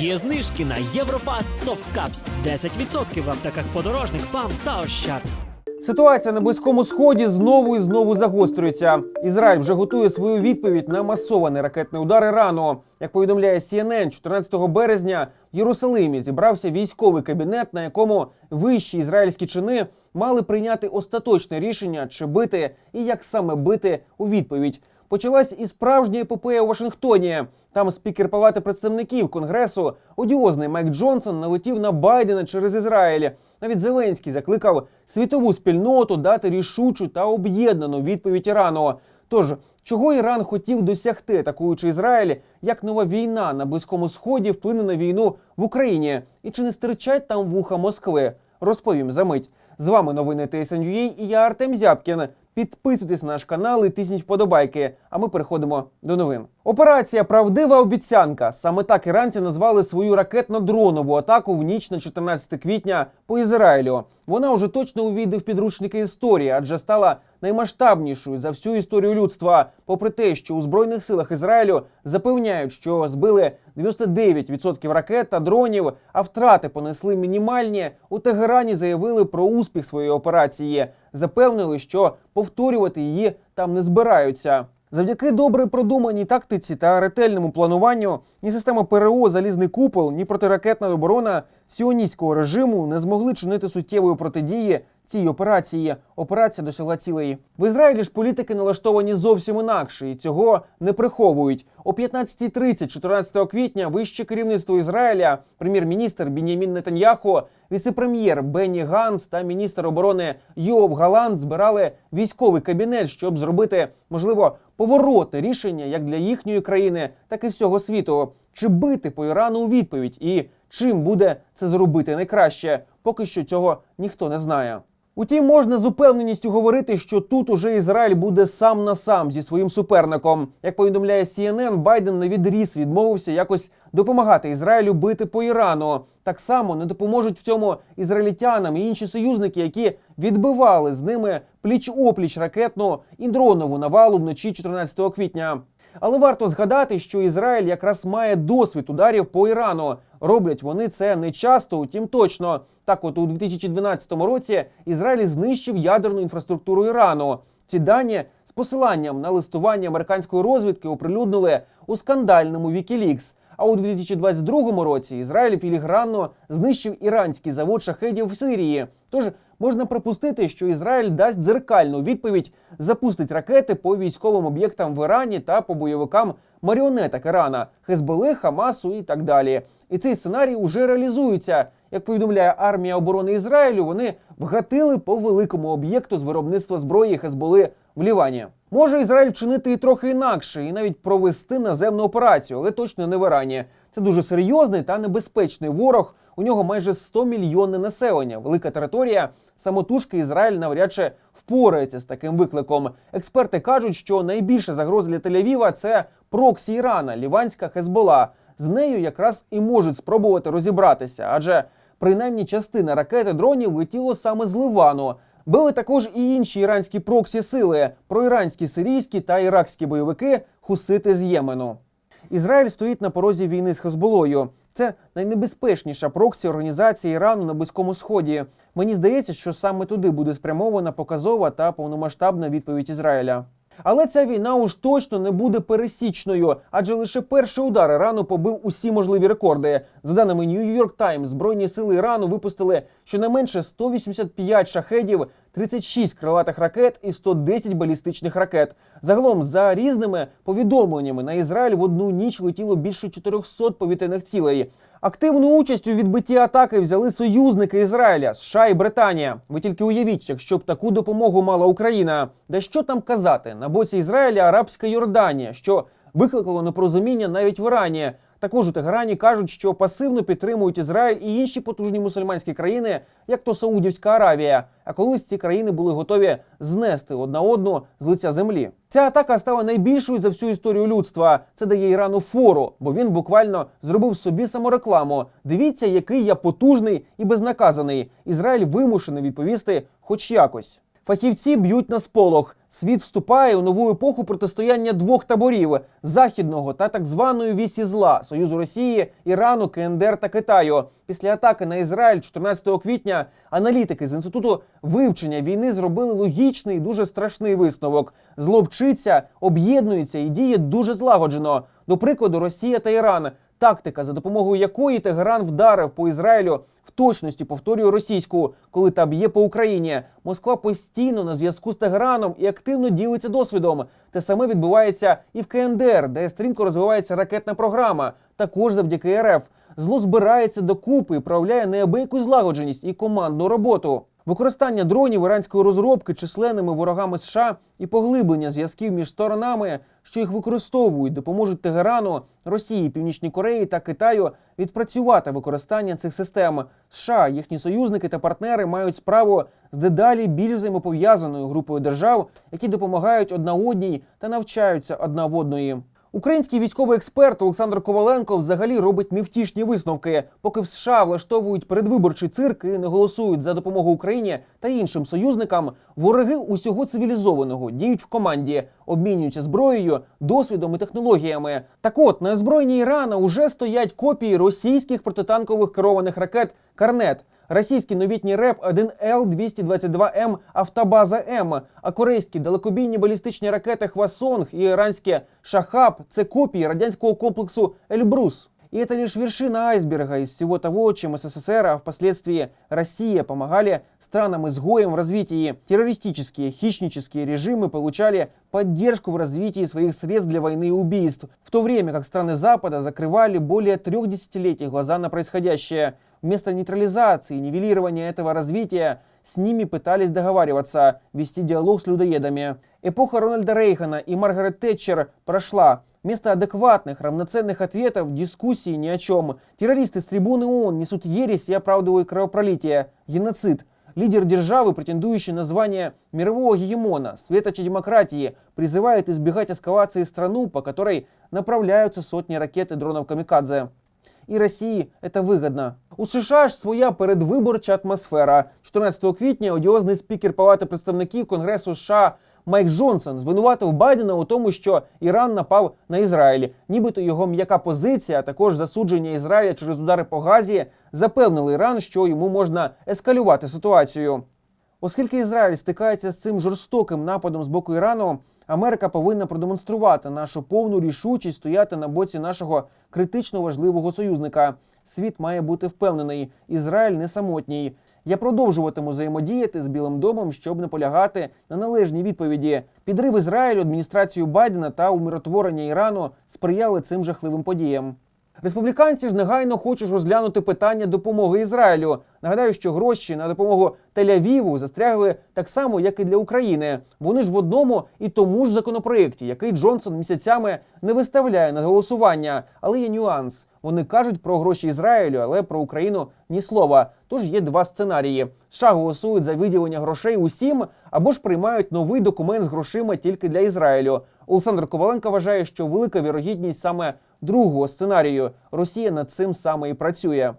Є знижки на Єврофаст Cups 10% в аптеках подорожник, ПАМ та Ощад. Ситуація на близькому сході знову і знову загострюється. Ізраїль вже готує свою відповідь на масований ракетний удар Ірану. Як повідомляє CNN, 14 березня в Єрусалимі зібрався військовий кабінет, на якому вищі ізраїльські чини мали прийняти остаточне рішення, чи бити і як саме бити у відповідь. Почалась і справжня епопея у Вашингтоні. Там спікер Палати представників Конгресу, одіозний Майк Джонсон, налетів на Байдена через Ізраїль. Навіть Зеленський закликав світову спільноту дати рішучу та об'єднану відповідь Ірану. Тож, чого Іран хотів досягти, атакуючи Ізраїль, як нова війна на близькому сході вплине на війну в Україні, і чи не стирчать там вуха Москви? Розповім за мить. З вами новини TSN.ua і я Артем Зябкін. Підписуйтесь на наш канал і тисніть вподобайки. А ми переходимо до новин. Операція Правдива обіцянка. Саме так іранці назвали свою ракетно-дронову атаку в ніч на 14 квітня по Ізраїлю. Вона уже точно увійде в підручники історії, адже стала наймасштабнішою за всю історію людства. Попри те, що у збройних силах Ізраїлю запевняють, що збили 99% ракет та дронів, а втрати понесли мінімальні. У Тегерані заявили про успіх своєї операції. Запевнили, що повторювати її там не збираються. Завдяки добре продуманій тактиці та ретельному плануванню ні система ПРО Залізний купол, ні протиракетна оборона сіоністського режиму не змогли чинити суттєвої протидії цій операції. Операція досягла цілей. В Ізраїлі ж політики налаштовані зовсім інакше, і цього не приховують. О 15.30 14 квітня вище керівництво Ізраїля, прем'єр-міністр Бінямін Нетаньяху, віце-прем'єр Бенні Ганс та міністр оборони Йоав Галанд збирали військовий кабінет, щоб зробити можливо поворотне рішення як для їхньої країни, так і всього світу. Чи бити по Ірану у відповідь, і чим буде це зробити найкраще? Поки що цього ніхто не знає. Утім, можна з упевненістю говорити, що тут уже Ізраїль буде сам на сам зі своїм суперником. Як повідомляє CNN, Байден на відріз відмовився якось допомагати Ізраїлю бити по Ірану. Так само не допоможуть в цьому ізраїльтянам і інші союзники, які відбивали з ними пліч опліч ракетну і дронову навалу вночі 14 квітня. Але варто згадати, що Ізраїль якраз має досвід ударів по Ірану. Роблять вони це не часто, утім точно. Так, от у 2012 році Ізраїль знищив ядерну інфраструктуру Ірану. Ці дані з посиланням на листування американської розвідки оприлюднили у скандальному Wikileaks. А у 2022 році Ізраїль філігранно знищив іранський завод шахедів в Сирії. Тож можна припустити, що Ізраїль дасть дзеркальну відповідь, запустить ракети по військовим об'єктам в Ірані та по бойовикам маріонеток Ірана, Хезболи, Хамасу і так далі. І цей сценарій уже реалізується. Як повідомляє армія оборони Ізраїлю, вони вгатили по великому об'єкту з виробництва зброї Хезболи в Лівані. Може Ізраїль вчинити і трохи інакше, і навіть провести наземну операцію, але точно не в Ірані. Це дуже серйозний та небезпечний ворог. У нього майже 100 мільйонне населення, велика територія. Самотужки Ізраїль навряд чи впорається з таким викликом. Експерти кажуть, що найбільша загроза для Тель-Авіва – це проксі Ірана, ліванська Хезбола. З нею якраз і можуть спробувати розібратися, адже принаймні частина ракети дронів летіло саме з Ливану. Били також і інші іранські проксі сили проіранські сирійські та іракські бойовики хусити з Ємену. Ізраїль стоїть на порозі війни з Хезболою. Це найнебезпечніша проксі організації Ірану на Близькому Сході. Мені здається, що саме туди буде спрямована показова та повномасштабна відповідь Ізраїля. Але ця війна уж точно не буде пересічною, адже лише перший удар Ірану побив усі можливі рекорди. За даними New York Times, збройні сили Ірану випустили щонайменше 185 шахедів, 36 крилатих ракет і 110 балістичних ракет. Загалом, за різними повідомленнями, на Ізраїль в одну ніч летіло більше 400 повітряних цілей. Активну участь у відбитті атаки взяли союзники Ізраїля, США і Британія. Ви тільки уявіть, якщо б таку допомогу мала Україна. Да що там казати на боці Ізраїля арабська Йорданія, що викликало непорозуміння навіть в Ірані. Також у Тегерані кажуть, що пасивно підтримують Ізраїль і інші потужні мусульманські країни, як то Саудівська Аравія. А колись ці країни були готові знести одна одну з лиця землі. Ця атака стала найбільшою за всю історію людства. Це дає Ірану фору, бо він буквально зробив собі саморекламу. Дивіться, який я потужний і безнаказаний. Ізраїль вимушений відповісти, хоч якось. Фахівці б'ють на сполох. Світ вступає у нову епоху протистояння двох таборів західного та так званої вісі зла Союзу Росії, Ірану, КНДР та Китаю. Після атаки на Ізраїль 14 квітня аналітики з інституту вивчення війни зробили логічний, дуже страшний висновок. Зло вчиться, об'єднується і діє дуже злагоджено. До прикладу, Росія та Іран. Тактика, за допомогою якої Тегеран вдарив по Ізраїлю, в точності повторює російську, коли та б'є по Україні. Москва постійно на зв'язку з Тегераном і активно ділиться досвідом. Те саме відбувається і в КНДР, де стрімко розвивається ракетна програма, також завдяки РФ. Зло збирається докупи і проявляє неабияку злагодженість і командну роботу. Використання дронів іранської розробки численними ворогами США і поглиблення зв'язків між сторонами, що їх використовують, допоможуть Тегерану, Росії, Північній Кореї та Китаю відпрацювати використання цих систем. США, їхні союзники та партнери мають справу з дедалі більш взаємопов'язаною групою держав, які допомагають одна одній та навчаються одна в одної. Український військовий експерт Олександр Коваленко взагалі робить невтішні висновки, поки в США влаштовують передвиборчий цирк і не голосують за допомогу Україні та іншим союзникам. Вороги усього цивілізованого діють в команді, обмінюються зброєю, досвідом і технологіями. Так от на озброєнні Ірана уже стоять копії російських протитанкових керованих ракет Карнет. Російський новітній РЕП 1Л-222М Автобаза М, а корейські далекобійні балістичні ракети Хвасонг і іранське Шахаб це копії радянського комплексу Эльбрус. И это лишь вершина айсберга из всего того, чем СССР, а впоследствии Россия помогали странам-изгоям в развитии. Террористические, хищнические режимы получали поддержку в развитии своих средств для войны и убийств, в то время как страны Запада закрывали более трех десятилетий глаза на происходящее. Вместо нейтрализации нивелирования этого развития с ними пытались договариваться, вести диалог с людоедами. Эпоха Рональда Рейхана и Маргарет Тэтчер прошла. Вместо адекватных, равноценных ответов дискуссии ни о чем. Террористы с трибуны ООН несут ересь и оправдывают кровопролитие, геноцид. Лидер державы, претендующий на звание мирового гегемона, светоча демократии, призывает избегать эскалации страну, по которой направляются сотни ракет и дронов камикадзе. І Росії це вигідно. У США ж своя передвиборча атмосфера. 14 квітня одіозний спікер Палати представників Конгресу США Майк Джонсон звинуватив Байдена у тому, що Іран напав на Ізраїль. Нібито його м'яка позиція, а також засудження Ізраїля через удари по Газі, запевнили Іран, що йому можна ескалювати ситуацію. Оскільки Ізраїль стикається з цим жорстоким нападом з боку Ірану, Америка повинна продемонструвати нашу повну рішучість стояти на боці нашого критично важливого союзника. Світ має бути впевнений, Ізраїль не самотній. Я продовжуватиму взаємодіяти з Білим домом, щоб наполягати на належній відповіді. Підрив Ізраїлю адміністрацією Байдена та умиротворення Ірану сприяли цим жахливим подіям. Республіканці ж негайно хочуть розглянути питання допомоги Ізраїлю. Нагадаю, що гроші на допомогу Тель-Авіву застрягли так само, як і для України. Вони ж в одному і тому ж законопроєкті, який Джонсон місяцями не виставляє на голосування. Але є нюанс. Вони кажуть про гроші Ізраїлю, але про Україну ні слова. Тож є два сценарії: США голосують за виділення грошей усім, або ж приймають новий документ з грошима тільки для Ізраїлю. Олександр Коваленко вважає, що велика вірогідність саме другого сценарію. Росія над цим саме і працює.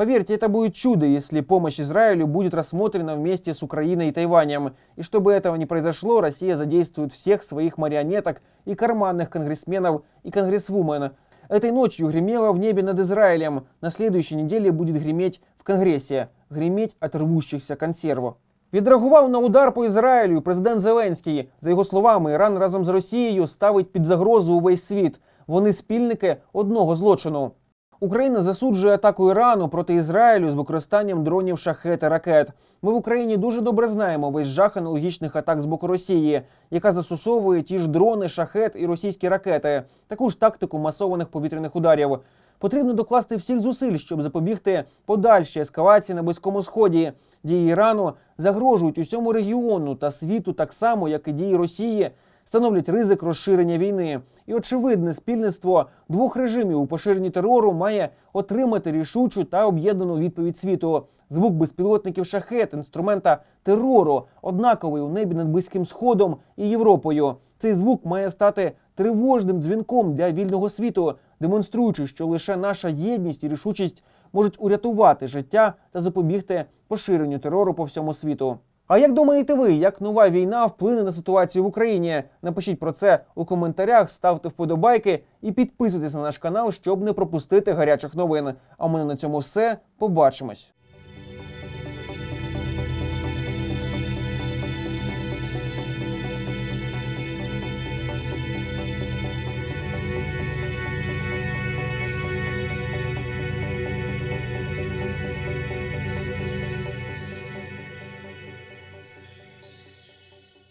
Поверьте, это будет чудо, если помощь Израилю будет рассмотрена вместе с Украиной и Тайванем. И чтобы этого не произошло, Россия задействует всех своих марионеток и карманных конгрессменов и конгрессвумен. Этой ночью гремело в небе над Израилем. На следующей неделе будет греметь в Конгрессе. Греметь от рвущихся консервов. Відреагував на удар по Ізраїлю президент Зеленський. За його словами, Іран разом з Росією ставить під загрозу увесь світ. Вони спільники одного злочину. Україна засуджує атаку Ірану проти Ізраїлю з використанням дронів шахет і ракет. Ми в Україні дуже добре знаємо весь жах аналогічних атак з боку Росії, яка застосовує ті ж дрони, шахет і російські ракети, таку ж тактику масованих повітряних ударів. Потрібно докласти всіх зусиль, щоб запобігти подальшій ескалації на близькому сході. Дії Ірану загрожують усьому регіону та світу так само, як і дії Росії становлять ризик розширення війни. І очевидне спільництво двох режимів у поширенні терору має отримати рішучу та об'єднану відповідь світу. Звук безпілотників шахет, інструмента терору, однаковий у небі над близьким сходом і Європою. Цей звук має стати тривожним дзвінком для вільного світу, демонструючи, що лише наша єдність і рішучість можуть урятувати життя та запобігти поширенню терору по всьому світу. А як думаєте ви, як нова війна вплине на ситуацію в Україні? Напишіть про це у коментарях, ставте вподобайки і підписуйтесь на наш канал, щоб не пропустити гарячих новин. А у мене на цьому все. Побачимось.